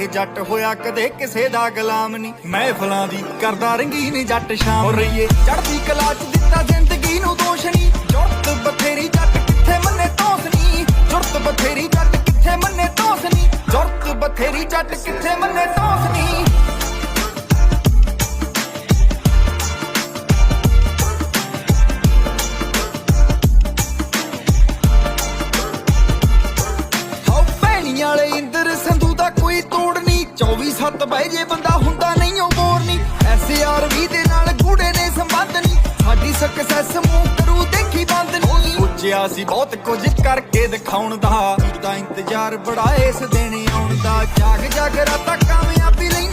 ਇਹ ਜੱਟ ਹੋਇਆ ਕਦੇ ਕਿਸੇ ਦਾ ਗੁਲਾਮ ਨਹੀਂ ਮਹਿਫਲਾਂ ਦੀ ਕਰਦਾ ਰੰਗੀਨ ਜੱਟ ਸ਼ਾਮ ਹੋ ਰਹੀਏ ਚੜਦੀ ਕਲਾ ਚ ਦਿੱਤਾ ਜ਼ਿੰਦਗੀ ਨੂੰ ਦੋਸ਼ ਨਹੀਂ ਜੁਰਤ ਬਥੇਰੀ ਜੱਟ ਕਿੱਥੇ ਮੰਨੇ ਤੋਸ ਨਹੀਂ ਜੁਰਤ ਬਥੇਰੀ ਜੱਟ ਕਿੱਥੇ ਮੰਨੇ ਤੋਸ ਨਹੀਂ ਜੁਰਤ ਬਥੇਰੀ ਜੱਟ ਕਿੱਥੇ ਮੰਨੇ ਤੋਸ ਨਹੀਂ ਭੈਣੀ ਵਾਲੇ ਇੰਦਰ ਸੰਧੂ ਦਾ ਕੋਈ ਤੋੜ ਨਹੀਂ 24 7 ਬਹਿ ਜੇ, ਬੰਦਾ ਹੁੰਦਾ ਨਹੀਂ ਉਹ ਬੋਰ ਨਹੀਂ। ਐਸਆਰ ਵੀ ਦੇ ਨਾਲ ਗੂੜੇ ਨੇ ਸੰਬੰਧ ਨਹੀਂ। ਸਾਡੀ ਸਕਸੈਸ ਮੂੰਹ ਕਰੂ ਦੇਖੀ ਬੰਦ ਨਹੀਂ। ਸੋਚਿਆ ਸੀ ਬਹੁਤ ਕੁਝ ਕਰਕੇ ਦਿਖਾਉਣ ਦਾ। ਤਾਂ ਇੰਤਜ਼ਾਰ ਬੜਾ ਇਸ ਦਿਨ ਆਉਣ ਦਾ। ਜਾਗ ਜਾਗ ਰਾਤਾਂ ਕਾਮਯਾਬੀ ਲਈ